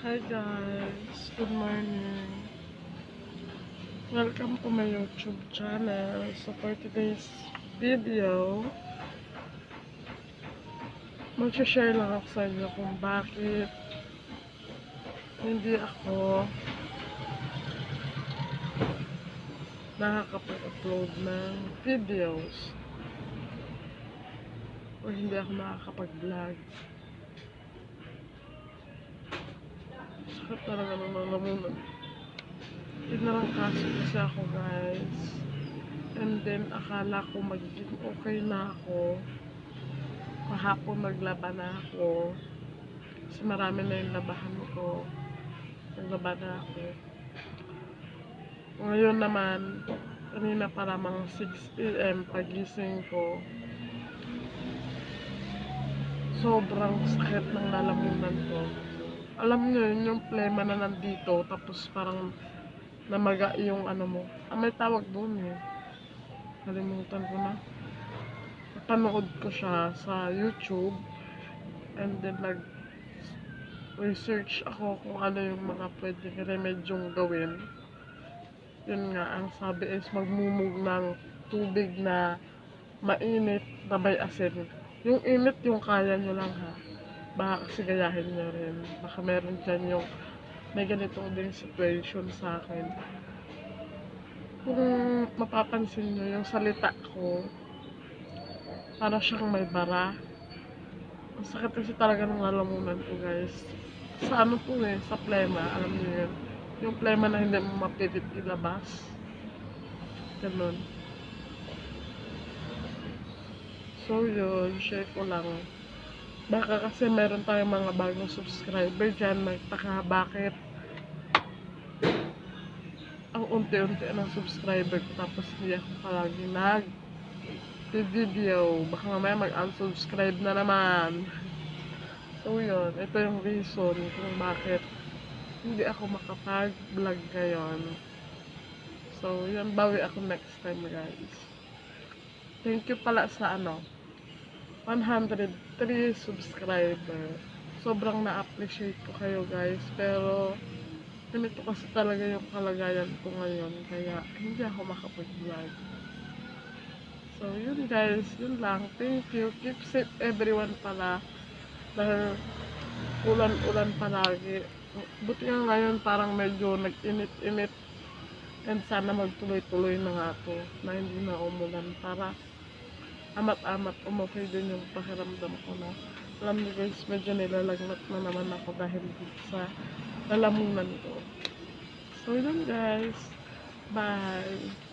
Hi guys, good morning. Welcome to my YouTube channel. So for today's video, mag-share lang ako sa inyo kung bakit hindi ako nakakapag-upload ng videos o hindi ako nakakapag-vlog. Sakit talaga ng lalamunan. Yun na lang kaso kasi ako guys. And then akala ko magiging okay na ako. Kahapon naglaba na ako. Kasi marami na yung labahan ko. Naglaba na ako. Ngayon naman, kanina pa lamang 6am pagising ko. Sobrang sakit ng lalamunan ko alam nyo yun, yung plema na nandito, tapos parang namaga yung ano mo. Ah, may tawag doon eh. Nalimutan ko na. Panood ko siya sa YouTube, and then nag research ako kung ano yung mga pwedeng remedyong gawin. Yun nga, ang sabi is magmumog ng tubig na mainit na may asin. Yung init yung kaya nyo lang ha baka kasi gayahin rin. Baka meron dyan yung may ganito din situation sa akin. Kung mapapansin niyo yung salita ko, para siyang may bara. Ang sakit kasi talaga ng lalamunan ko guys. Sa ano po eh, sa plema, alam niyo yun. Yung plema na hindi mo mapilit ilabas. Ganun. So yun, share ko lang. Baka kasi meron tayong mga bagong subscriber dyan, nagtaka bakit ang unti-unti ng subscriber ko tapos hindi ako palagi nag video. Baka mamaya mag-unsubscribe na naman. So yun, ito yung reason kung bakit hindi ako makapag-vlog ngayon. So yun, bawi ako next time guys. Thank you pala sa ano, 103 subscriber. Sobrang na-appreciate ko kayo guys. Pero, ganito kasi talaga yung kalagayan ko ngayon. Kaya, hindi ako makapag-vlog. So, yun guys. Yun lang. Thank you. Keep safe everyone pala. Dahil, ulan-ulan palagi. Buti nga ngayon parang medyo nag-init-init. And sana magtuloy-tuloy na nga to. Na hindi na umulan. Para, amat-amat umokay din yung pakiramdam ko na alam niyo guys, medyo nilalagnat na naman ako dahil sa lalamunan ko. So yun guys, bye!